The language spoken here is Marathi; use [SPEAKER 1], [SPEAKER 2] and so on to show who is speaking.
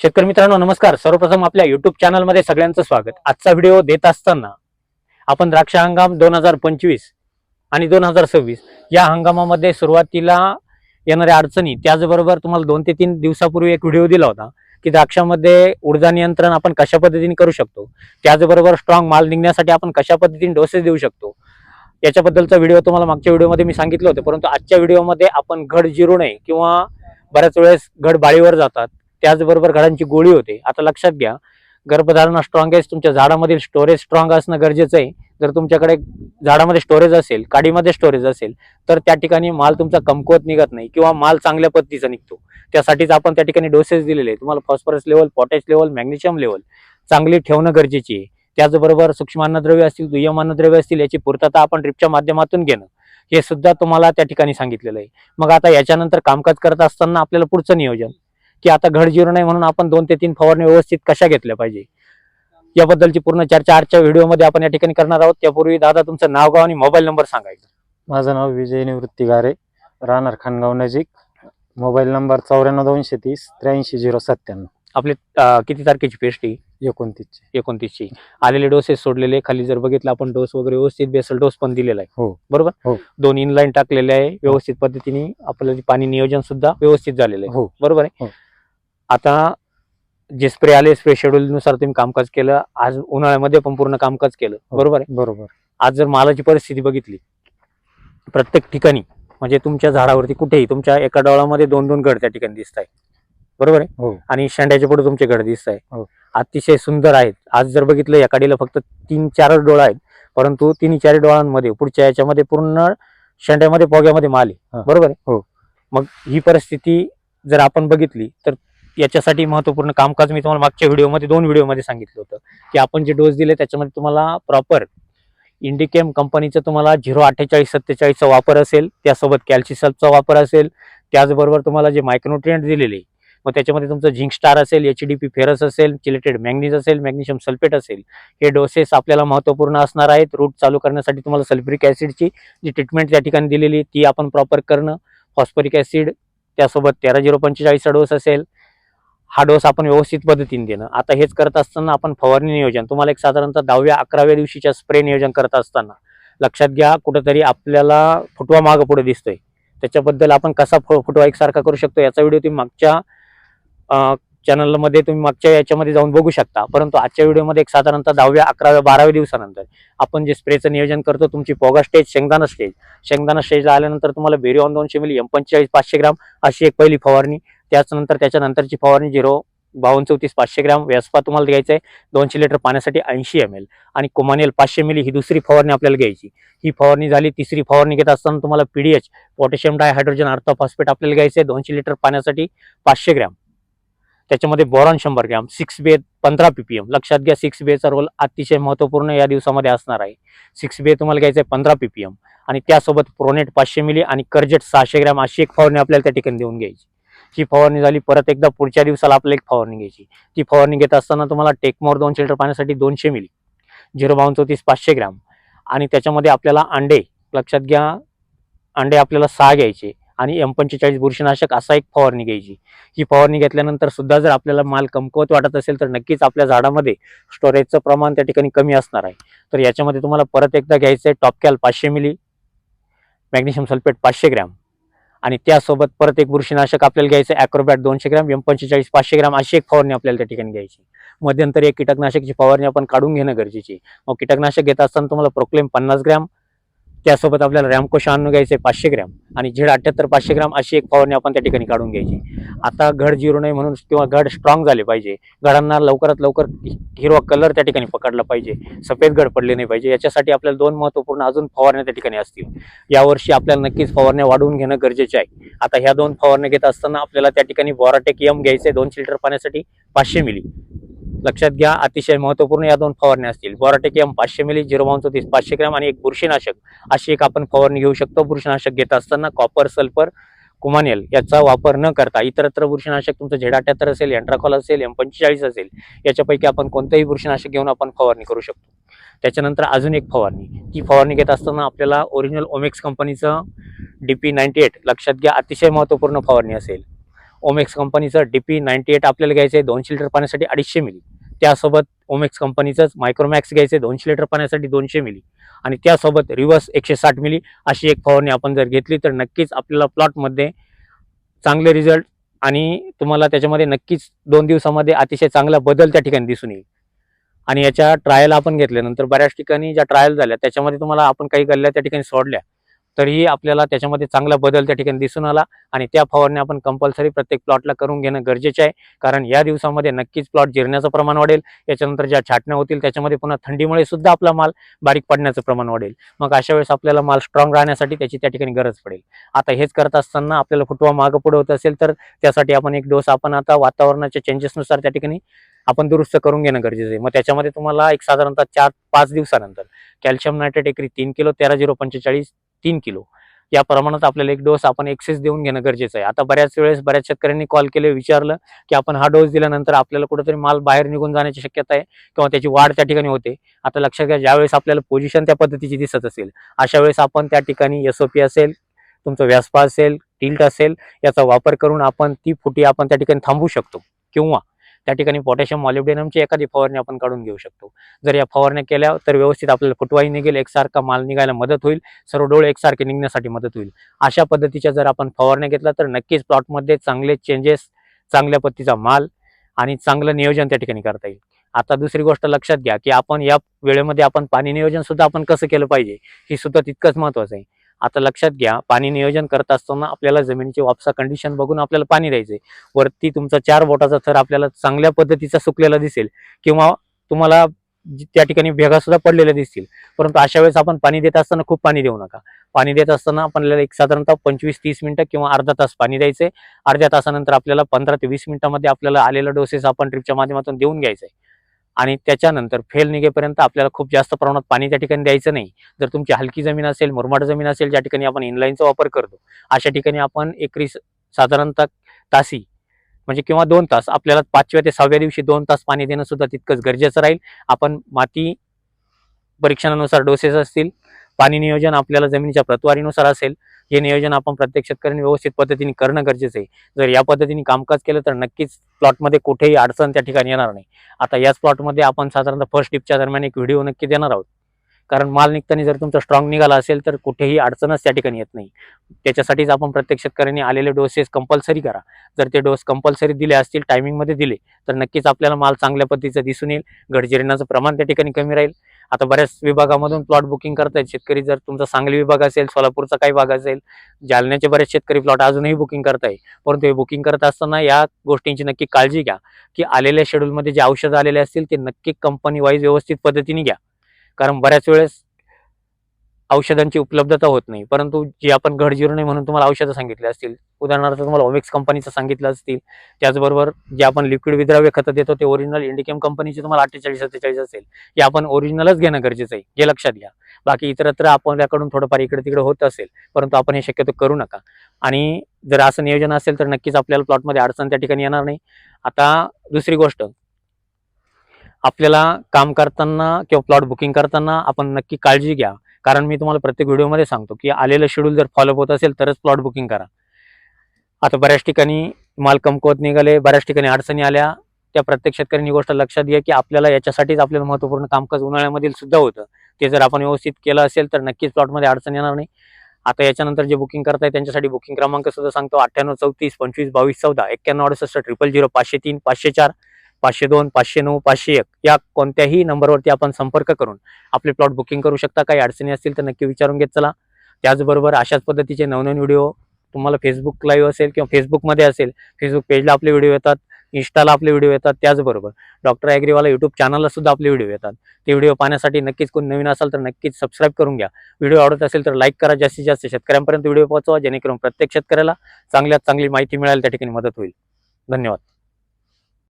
[SPEAKER 1] शेतकरी मित्रांनो नमस्कार. सर्वप्रथम आपल्या युट्यूब चॅनलमध्ये सगळ्यांचं स्वागत. आजचा व्हिडिओ देत असताना आपण द्राक्ष हंगाम दोन हजार पंचवीस आणि दोन हजार सव्वीस या हंगामामध्ये सुरुवातीला येणाऱ्या अडचणी त्याचबरोबर तुम्हाला दोन ते तीन दिवसापूर्वी एक व्हिडिओ दिला होता की द्राक्षामध्ये ऊर्जा नियंत्रण आपण कशा पद्धतीने करू शकतो? त्याचबरोबर स्ट्रॉंग माल निघण्यासाठी आपण कशा पद्धतीने डोसेस देऊ शकतो? याच्याबद्दलचा व्हिडिओ तुम्हाला मागच्या व्हिडिओमध्ये मी सांगितलं होतं. परंतु आजच्या व्हिडिओमध्ये आपण घड जिरू नये किंवा बऱ्याच वेळेस घड बाळीवर जातात. त्याचबरोबर घडांची गोळी होते. आता लक्षात घ्या गर्भधारणा स्ट्रॉंग आहे तुमच्या झाडामधील स्टोरेज स्ट्रॉंग असणं गरजेचं आहे. जर तुमच्याकडे झाडामध्ये स्टोरेज असेल काडीमध्ये स्टोरेज असेल तर त्या ठिकाणी माल तुमचा कमकुवत निघत नाही किंवा माल चांगल्या पद्धतीचा निघतो. त्यासाठीच आपण त्या ठिकाणी डोसेस दिलेले आहे तुम्हाला phosphorus level potash level magnesium level चांगली ठेवणं गरजेची आहे. त्याचबरोबर सूक्ष्म अन्नद्रव्य असतील दुय्यम अन्नद्रव्य असतील याची पूर्तता आपण ड्रिपच्या माध्यमातून घेणं. हे सुद्धा तुम्हाला त्या ठिकाणी सांगितलेलं आहे. मग आता याच्यानंतर कामकाज करत असताना आपल्याला पुढचं नियोजन. की आता घड जिरू नये म्हणून आपण दोन ते तीन फवारणी व्यवस्थित कशा घेतल्या पाहिजे? याबद्दलची पूर्ण चर्चा आजच्या व्हिडिओमध्ये आपण या ठिकाणी करणार आहोत. त्यापूर्वी दादा तुमचं नाव गाव आणि मोबाईल नंबर सांगायचं
[SPEAKER 2] माझं नाव विजय निवृत्ती गारे राहणार खानगाव नजीक. मोबाईल नंबर चौऱ्याण्णव दोनशे तीस त्र्याऐंशी झिरो सत्त्याण्णव.
[SPEAKER 1] आपले अं, किती तारखेची पेस्ट ही
[SPEAKER 2] एकोणतीसचे.
[SPEAKER 1] एकोणतीसची. आलेले डोसेस सोडलेले खाली जर बघितलं आपण डोस वगैरे व्यवस्थित बेसल डोस पण दिलेला आहे.
[SPEAKER 2] हो.
[SPEAKER 1] बरोबर?
[SPEAKER 2] हो.
[SPEAKER 1] दोन इनलाईन टाकलेले आहे व्यवस्थित पद्धतीने आपलं पाणी नियोजन सुद्धा व्यवस्थित झालेलं आहे.
[SPEAKER 2] हो.
[SPEAKER 1] बरोबर आहे?
[SPEAKER 2] हो.
[SPEAKER 1] आता जे स्प्रे आले स्प्रे शेड्यूल नुसार तुम्ही कामकाज केलं आज उन्हाळ्यामध्ये पण पूर्ण कामकाज केलं.
[SPEAKER 2] हो.
[SPEAKER 1] बरोबर आहे?
[SPEAKER 2] बरोबर.
[SPEAKER 1] आज जर मालाची परिस्थिती बघितली प्रत्येक ठिकाणी म्हणजे तुमच्या झाडावरती कुठेही तुमच्या एका डोळामध्ये दोन दोन गड त्या ठिकाणी दिसत आहे बरोबर आहे?
[SPEAKER 2] हो.
[SPEAKER 1] आणि शेंड्याच्या पुढे तुमचे गड दिसत आहे
[SPEAKER 2] हो.
[SPEAKER 1] अतिशय सुंदर आहेत. आज जर बघितलं या काडीला फक्त तीन चारच डोळा आहेत परंतु तिन्ही चार डोळांमध्ये पुढच्या याच्यामध्ये पूर्ण शेंड्यामध्ये पोग्यामध्ये माल आहे.
[SPEAKER 2] हा.
[SPEAKER 1] बरोबर आहे?
[SPEAKER 2] हो.
[SPEAKER 1] मग ही परिस्थिती जर आपण बघितली तर याच्यासाठी महत्त्वपूर्ण कामकाज मी तुम्हाला मागच्या व्हिडिओमध्ये दोन व्हिडिओमध्ये सांगितलं होतं. की आपण जे डोस दिले त्याच्यामध्ये तुम्हाला प्रॉपर इंडिकेम कंपनीचं तुम्हाला झिरो अठ्ठेचाळीस सत्तेचाळीसचा वापर असेल त्यासोबत कॅल्शिसल्फचा वापर असेल त्याचबरोबर तुम्हाला जे मायक्रोन्युट्रियंट दिलेले मग त्याच्यामध्ये तुमचं झिंक स्टार असेल एच डी पी फेरस असेल चिलेटेड मॅग्नीज असेल मॅग्नेशियम सल्फेट असेल हे डोसेस आपल्याला महत्त्वपूर्ण असणार आहेत. रूट चालू करण्यासाठी तुम्हाला सल्फ्युरिक ॲसिडची जी ट्रीटमेंट त्या ठिकाणी दिलेली ती आपण प्रॉपर करणं. फॉस्फरिक ॲसिड त्यासोबत तेरा झिरो पंचेचाळीसचा डोस असेल हा डोस आपण व्यवस्थित पद्धतीने देणं. आता हेच करत असताना आपण फवारणी नियोजन तुम्हाला एक साधारणतः दहाव्या अकराव्या दिवशीच्या स्प्रे नियोजन करत असताना लक्षात घ्या कुठंतरी आपल्याला फुटवा मागं पुढे दिसतोय. त्याच्याबद्दल आपण कसा फुटवा एकसारखा करू शकतो याचा व्हिडिओ तुम्ही मागच्या चॅनलमध्ये तुम्ही मागच्या याच्यामध्ये जाऊन बघू शकता. परंतु आजच्या व्हिडिओमध्ये एक साधारणतः दहाव्या अकराव्या बाराव्या दिवसानंतर आपण जे स्प्रेचं नियोजन करतो तुमची पोगा स्टेज शेंगदाणा स्टेज शेंगदाणा स्टेजला आल्यानंतर तुम्हाला बेरिऑन दोनशे मिली एम पंचेचाळीस पाचशे ग्राम अशी एक पहिली फवारणी. त्याचनंतर त्याच्यानंतरची फवारणी झिरो बावन्न चौतीस पाचशे ग्रॅम व्यासपा तुम्हाला घ्यायचं आहे दोनशे लिटर पाण्यासाठी ऐंशी एम एल आणि कोमानेल पाचशे मिली ही दुसरी फवारणी आपल्याला घ्यायची. ही फवारणी झाली तिसरी फवारणी घेत असताना तुम्हाला पीडीएच पोटॅशियम डायहायड्रोजन अर्थोफॉस्फेट आपल्याला घ्यायचं आहे दोनशे लिटर पाण्यासाठी पाचशे ग्रॅम. त्याच्यामध्ये बोरॉन शंभर ग्रॅम सिक्स बे पंधरा पीपीएम लक्षात घ्या सिक्स बेचा रोल अतिशय महत्त्वपूर्ण या दिवसामध्ये असणार आहे. सिक्स बे तुम्हाला घ्यायचं आहे पंधरा पीपीएम आणि त्यासोबत प्रोनेट पाचशे मिली आणि कर्जेट सहाशे ग्रॅम अशी एक फवारणी आपल्याला त्या ठिकाणी देऊन घ्यायची. ही फवारणी झाली परत एकदा पुढच्या दिवसाला आपल्याला एक फवारणी घ्यायची. ती फवारणी घेत असताना तुम्हाला टेकमोर दोन लिटर पाण्यासाठी दोनशे मिली झिरो बावन चौतीस पाचशे ग्रॅम. आणि त्याच्यामध्ये आपल्याला अंडे लक्षात घ्या अंडे आपल्याला सहा घ्यायचे आणि एम पंचेचाळीस बुरशीनाशक असा एक फवारणी घ्यायची. ही फवारणी घेतल्यानंतर सुद्धा जर आपल्याला माल कमकुवत वाटत असेल तर नक्कीच आपल्या झाडामध्ये स्टोरेजचं प्रमाण त्या ठिकाणी कमी असणार आहे. तर याच्यामध्ये तुम्हाला परत एकदा घ्यायचं आहे टॉपकॅल पाचशे मिली मॅग्नेशियम सल्फेट पाचशे ग्रॅम. आणि त्यासोबत परत एक बुरशीनाशक आपल्याला घ्यायचं ॲक्रोबॅट दोनशे ग्रॅम एम पंचेचाळीस पाचशे ग्रॅम अशी एक फवारणी आपल्याला त्या ठिकाणी घ्यायची मध्यंतरी एक कीटकनाशकची फवारणी आपण काढून घेणं गरजेची मग कीटकनाशक घेत असताना तुम्हाला प्रोक्लेम पन्नास ग्रॅम त्यासोबत आपल्याला रॅमको शहाण्णव घ्यायचे पाचशे ग्रॅम. आणि झेड अठ्ठ्याहत्तर पाचशे ग्रॅम अशी एक फवारणी आपण त्या ठिकाणी काढून घ्यायची. आता घड जिरू नये म्हणून किंवा घड स्ट्रॉंग झाले पाहिजे. घडांना लवकरात लवकर हिरवा कलर त्या ठिकाणी पकडला पाहिजे. सफेद घड पडले नाही पाहिजे. याच्यासाठी आपल्याला दोन महत्त्वपूर्ण अजून फवारण्या त्या ठिकाणी असतील. यावर्षी आपल्याला नक्कीच फवारण्या वाढवून घेणं गरजेचे आहे. आता ह्या दोन फवारण्या घेत असताना आपल्याला त्या ठिकाणी बॉराटेक यम घ्यायचे दोनशे लिटर पाण्यासाठी पाचशे मिली लक्षात घ्या अतिशय महत्त्वपूर्ण या दोन फवारण्या असतील. बोराटेक एम पाचशे मिली झिरो बावन्न चौतीस पाचशे ग्रॅम आणि एक बुरशीनाशक. अशी एक आपण फवारणी घेऊ शकतो. बुरशीनाशक घेत असताना कॉपर सल्फर कुमानेल याचा वापर न करता इतरत्र बुरशीनाशक तुमचं झेडाट्यातर असेल एन्ट्राकॉल असेल एम पंचेचाळीस असेल याच्यापैकी आपण कोणतंही बुरशीनाशक घेऊन आपण फवारणी करू शकतो. त्याच्यानंतर अजून एक फवारणी. ती फवारणी घेत असताना आपल्याला ओरिजिनल ओमेक्स कंपनीचं डी पी नाईन्टी एट लक्षात घ्या अतिशय महत्त्वपूर्ण फवारणी असेल. ओमेक्स कंपनीचं डी पी नाईन्टी एट आपल्याला घ्यायचं आहे दोनशे लिटर पाण्यासाठी अडीचशे मिली. त्यासोबत ओमेक्स कंपनीचंच मायक्रोमॅक्स घ्यायचं आहे दोनशे लिटर पाण्यासाठी दोनशे मिली. आणि त्यासोबत रिव्हर्स एकशे साठ मिली अशी एक फवारणी आपण जर घेतली तर नक्कीच आपल्याला प्लॉटमध्ये चांगले रिझल्ट आणि तुम्हाला त्याच्यामध्ये नक्कीच दोन दिवसामध्ये अतिशय चांगला बदल त्या ठिकाणी दिसून येईल. आणि याच्या ट्रायल आपण घेतल्यानंतर बऱ्याच ठिकाणी ज्या ट्रायल झाल्या त्याच्यामध्ये तुम्हाला आपण काही गल्ल्या त्या ठिकाणी सोडल्या. तरीही आपल्याला त्याच्यामध्ये चांगला बदल त्या ठिकाणी दिसून आला आणि त्या फवारण्या आपण कंपल्सरी प्रत्येक प्लॉटला करून घेणं गरजेचे आहे. कारण या दिवसामध्ये नक्कीच प्लॉट जिरण्याचं प्रमाण वाढेल. याच्यानंतर ज्या छाटण्या होतील त्याच्यामध्ये पुन्हा थंडीमुळे सुद्धा आपला माल बारीक पडण्याचं प्रमाण वाढेल. मग अशा वेळेस आपल्याला माल स्ट्रॉंग राहण्यासाठी त्याची त्या ठिकाणी गरज पडेल. आता हेच करत असताना आपल्याला फुटवा मागं पुढे होत असेल तर त्यासाठी आपण एक डोस आपण आता वातावरणाच्या चेंजेसनुसार त्या ठिकाणी आपण दुरुस्त करून घेणं गरजेचं आहे. मग त्याच्यामध्ये तुम्हाला एक साधारणतः चार पाच दिवसानंतर कॅल्शियम नायट्रेट एकरी तीन किलो तेरा झिरो पंचेचाळीस तीन किलो. या प्रमाणात आपल्याला एक डोस आपण एक्सेस देऊन घेणं गरजेचं आहे. आता बऱ्याच वेळेस बऱ्याच शेतकऱ्यांनी कॉल केले विचारलं की आपण हा डोस दिल्यानंतर आपल्याला कुठेतरी माल बाहेर निघून जाण्याची शक्यता आहे किंवा त्याची वाढ त्या ठिकाणी होते. आता लक्षात घ्या ज्यावेळेस आपल्याला पोझिशन त्या पद्धतीची दिसत असेल अशा वेळेस आपण त्या ठिकाणी एस ओ पी असेल तुमचं व्यासपा असेल टिल्ट असेल याचा वापर करून आपण ती फुटी आपण त्या ठिकाणी थांबवू शकतो. किंवा त्या ठिकाणी पोटॅशियम मॉलिब्डेनमची एखादी फवारणी आपण काढून घेऊ शकतो. जर या फवारण्या केल्या तर व्यवस्थित आपल्याला फुटवाई निघेल एकसारखा माल निघायला मदत होईल सर्व डोळे एकसारखे निघण्यासाठी मदत होईल. अशा पद्धतीच्या जर आपण फवारण्या घेतल्या तर नक्कीच प्लॉटमध्ये चांगले चेंजेस चांगल्या पद्धतीचा माल आणि चांगलं नियोजन त्या ठिकाणी करता येईल. आता दुसरी गोष्ट लक्षात घ्या की आपण या वेळेमध्ये आपण पाणी नियोजन सुद्धा आपण कसं केलं पाहिजे हे सुद्धा तितकंच महत्वाचं आहे. आता लक्षात घ्या पाणी नियोजन करत असताना आपल्याला जमिनीची वापसा कंडिशन बघून आपल्याला पाणी द्यायचंय. वरती तुमचा चार बोटाचा थर आपल्याला चांगल्या पद्धतीचा सुकलेला दिसेल किंवा तुम्हाला त्या ठिकाणी भेगा सुद्धा पडलेल्या दिसतील. परंतु अशा वेळेस आपण पाणी देत असताना खूप पाणी देऊ नका. पाणी देत असताना आपल्याला एक साधारणतः पंचवीस तीस मिनिटं किंवा अर्धा तास पाणी द्यायचंय. अर्ध्या तासानंतर आपल्याला पंधरा ते वीस मिनिटांमध्ये आपल्याला आलेला डोसेस आपण ट्रिपच्या माध्यमातून देऊन घ्यायचंय. आणि त्याच्यानंतर फेल निघेपर्यंत आपल्याला खूप जास्त प्रमाणात पाणी त्या ठिकाणी द्यायचं नाही. जर तुमची हलकी जमीन असेल मुरमाड जमीन असेल ज्या ठिकाणी आपण इनलाईनचा वापर करतो अशा ठिकाणी आपण एकरी साधारणतः तासी म्हणजे किंवा दोन तास आपल्याला पाचव्या ते सहाव्या दिवशी दोन तास पाणी देणं सुद्धा तितकंच गरजेचं राहील. आपण माती परीक्षणानुसार डोसेस असतील पाणी नियोजन आपल्याला जमिनीच्या प्रतवारीनुसार असेल हे नियोजन आपण प्रत्येक शेतकऱ्यांनी व्यवस्थित पद्धतीने करणं गरजेचं आहे. जर या पद्धतीने कामकाज केलं तर नक्कीच प्लॉटमध्ये कुठेही अडचण त्या ठिकाणी येणार नाही. आता याच प्लॉटमध्ये आपण साधारणतः फर्स्ट टिपच्या दरम्यान एक व्हिडिओ नक्की देणार आहोत. कारण माल निघताना जर तुमचा स्ट्रॉंग निघाला असेल तर कुठेही अडचणच त्या ठिकाणी येत नाही. त्याच्यासाठीच आपण प्रत्येक शेतकऱ्यांनी आलेले डोसेस कंपल्सरी करा. जर ते डोस कंपल्सरी दिले असतील टायमिंगमध्ये दिले तर नक्कीच आपल्याला माल चांगल्या पद्धतीचा दिसून येईल. गडजिरण्याचं प्रमाण त्या ठिकाणी कमी राहील. आता बऱ्याच विभागामधून प्लॉट बुकिंग करतायत. शेतकरी जर तुमचा सांगली विभाग असेल सोलापूरचा काही भाग असेल जालन्याचे बरेच शेतकरी प्लॉट अजूनही बुकिंग करताय परंतु हे बुकिंग करत असताना या गोष्टींची नक्की काळजी घ्या. की आलेल्या शेड्यूलमध्ये जे औषधं आलेले असतील ते नक्की कंपनी वाईज व्यवस्थित पद्धतीने घ्या. कारण बऱ्याच वेळेस औषधांची उपलब्धता होत नाही. परंतु जे आपण घड म्हणून तुम्हाला औषधं सांगितले असतील उदाहरणार्थ तुम्हाला ओमिक्स कंपनीचं सांगितलं असतील त्याचबरोबर जे आपण लिक्विड विद्राव्य खतं देतो ते ओरिजिनल इंडिकेम कंपनीचे तुम्हाला अठ्ठेचाळीस सत्तेचाळीस असेल. हे आपण ओरिजिनलच घेणं गरजेचं आहे हे लक्षात घ्या. बाकी इतरत्र आपल्याकडून थोडंफार इकडे तिकडे होत असेल परंतु आपण हे शक्यतो करू नका. आणि जर असं नियोजन असेल तर नक्कीच आपल्याला प्लॉटमध्ये अडचण त्या ठिकाणी येणार नाही. आता दुसरी गोष्ट आपल्याला काम करताना किंवा प्लॉट बुकिंग करताना आपण नक्की काळजी घ्या. कारण मी तुम्हाला प्रत्येक व्हिडिओमध्ये सांगतो की आलेलं शेड्यूल जर फॉलोअप होत असेल तरच प्लॉट बुकिंग करा. आता बऱ्याच ठिकाणी माल कमकुवत निघाले बऱ्याच ठिकाणी अडचणी आल्या. त्या प्रत्येक शेतकऱ्यांनी गोष्ट लक्षात घ्या की आपल्याला याच्यासाठीच आपल्याला महत्त्वपूर्ण कामकाज उन्हाळ्यामधील सुद्धा होतं. ते जर आपण व्यवस्थित केलं असेल तर नक्कीच प्लॉटमध्ये अडचण येणार नाही. आता याच्यानंतर जे बुकिंग करताय त्यांच्यासाठी बुकिंग क्रमांक सुद्धा सांगतो अठ्ठ्याण्णव चौतीस पंचवीस बावीस चौदा एक्क्याण्णव अडुसष्ट ट्रिपल झिरो पाचशे तीन पाचशे चार पाचशे दोन पाचशे नऊ पाचशे एक या कोणत्याही नंबरवरती आपण संपर्क करून आपले प्लॉट बुकिंग करू शकता. काही अडचणी असतील तर नक्की विचारून घेत चला. त्याचबरोबर अशाच पद्धतीचे नवनवीन व्हिडिओ तुम्हाला फेसबुक लाईव्ह असेल किंवा फेसबुकमध्ये असेल फेसबुक पेजला आपले व्हिडिओ येतात इन्स्टाला आपले व्हिडिओ येतात. त्याचबरोबर डॉक्टर ॲग्रीवाला यूट्यूब चॅनलला सुद्धा आपले व्हिडिओ येतात. ते व्हिडिओ पाहण्यासाठी नक्कीच कोण नवीन असाल तर नक्कीच सबस्क्राईब करून घ्या. व्हिडिओ आवडत असेल तर लाईक करा. जास्तीत जास्त शेतकऱ्यांपर्यंत व्हिडिओ पोहोचवा जेणेकरून प्रत्येक शेतकऱ्याला चांगल्यात चांगली माहिती मिळाली त्या ठिकाणी मदत होईल. धन्यवाद.